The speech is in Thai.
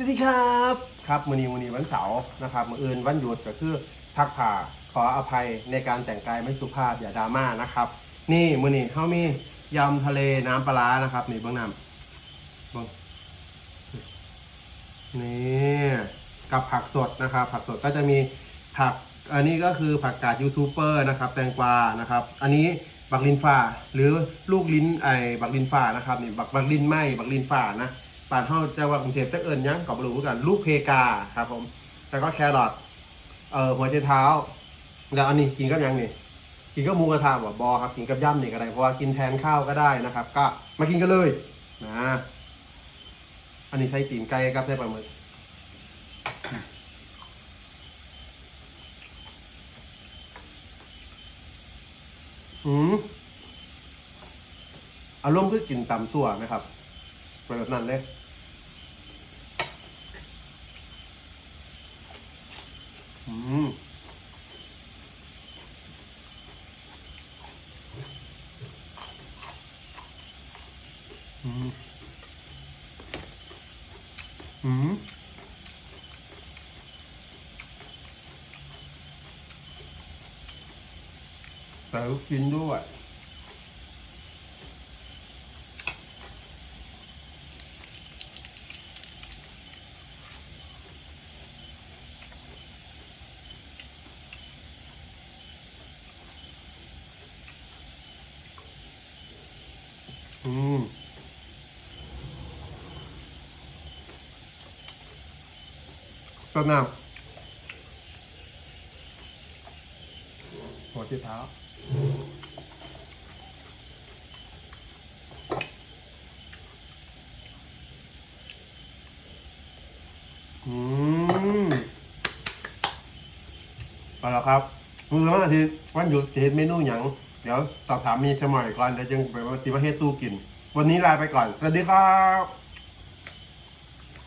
สวัสดีครับครับมือนี้มือนี้วันเสาร์นะครับมืออื่นวันหยุดก็คือซักผ้าขออภัยในการแต่งกายไม่สุภาพอย่าดราม่านะครับ นี่มือนี้เขามียำทะเลน้ำปลานะครับนี่เบื้องน้ำเบื้องนี่กับผักสดนะครับ ผักสดก็จะมีผักอันนี้ก็คือผักกาดยูทูบเบอร์นะครับแตงกวานะครับ อันนี้บักลินฟ้าหรือลูกลิ้นไอบักลินฟ้านะครับนี่บักบักลินไหมบักลินฟ้านะ ป่านเท่าจะว่ากรุงเทพจะเอิญยังกับบรู้กันลูกเพกาครับผม แล้วก็แครอทเอ่อหัวไชเท้า แล้วอันนี้กินกับยังนี่กินกับหมูกระทะบ่บอครับกินกับย่ำนี่ก็ได้เพราะว่ากินแทนข้าวก็ได้นะครับ ก็มากินกันเลยนะอันนี้ใช้ตีนไก่กับใช้ปลาหมึกอืมอารมณ์คือกินตำสั่วไหมครับ เป็นแบบนั้นเลยอืมอืมอืมใส่ลูกชิ้นด้วย อืมสนับหัวที่เท้า อืมเอาละครับมือวันอาทิตย์วันหยุดจะเห็นเมนูหยัง เดี๋ยวสอบถามมีชะหม่อยก่อนแล้วจึงไปว่าติประเทศตู้กิน วันนี้ลาไปก่อน สวัสดีครับ